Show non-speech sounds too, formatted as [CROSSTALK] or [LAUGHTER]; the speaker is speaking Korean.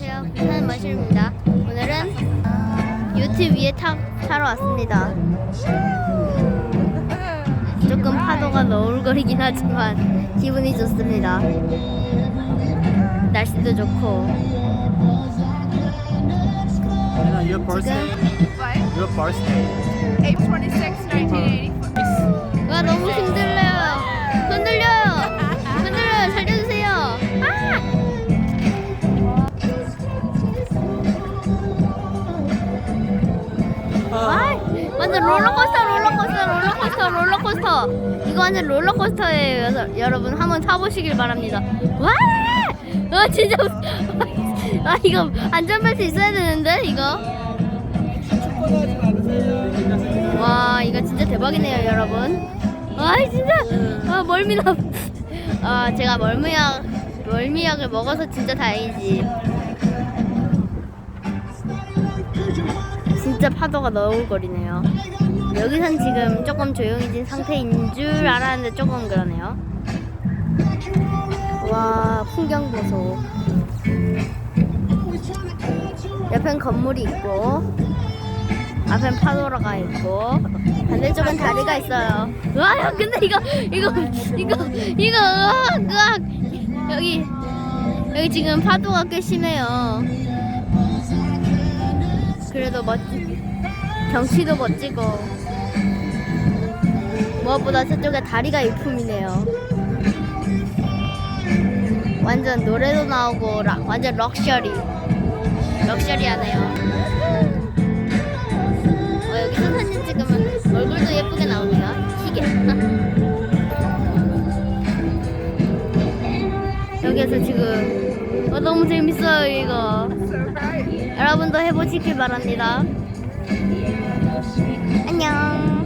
안녕하세요. 부산 머신입니다. 오늘은 요트 위에 타, 타러 왔습니다. 조금 파도가 너울거리긴 하지만 기분이 좋습니다. 날씨도 좋고 your birthday? What? Your birthday? April 26, 1984. 와 너무 흔들려 완전 롤러코스터, 롤러코스터, 롤러코스터, 롤러코스터. 이거 완전 롤러코스터예요, 여서- 여러분. 한번 타보시길 바랍니다. 와! 아, 진짜. [LAUGHS] 아, 이거 안전벨트 있어야 되는데, 이거. 와, 이거 진짜 대박이네요, 여러분. 아, 진짜. 아, 멀미나. [LAUGHS] 아, 제가 멀미약, 멀미약을 먹어서 진짜 다행이지. 진짜 파도가 너울거리네요. 여기선 지금 조금 조용해진 상태인 줄 알았는데 조금 그러네요. 와, 풍경 보소. 옆엔 건물이 있고, 앞엔 파도가 있고, 반대쪽엔 다리가 있어요. 와, 야, 근데 이거, 이거, 이거, 이거, 으악, 으악. 여기, 여기 지금 파도가 꽤 심해요. 그래도 멋지 경치도 멋지고 무엇보다 저쪽에 다리가 일품이네요. 완전 노래도 나오고 라- 완전 럭셔리 럭셔리하네요. 어, 여기서 사진 찍으면 얼굴도 예쁘게 나오네요. 시계 [LAUGHS] 여기에서 지금 어, 너무 재밌어요 이거. 여러분도 해보시길 바랍니다. 안녕.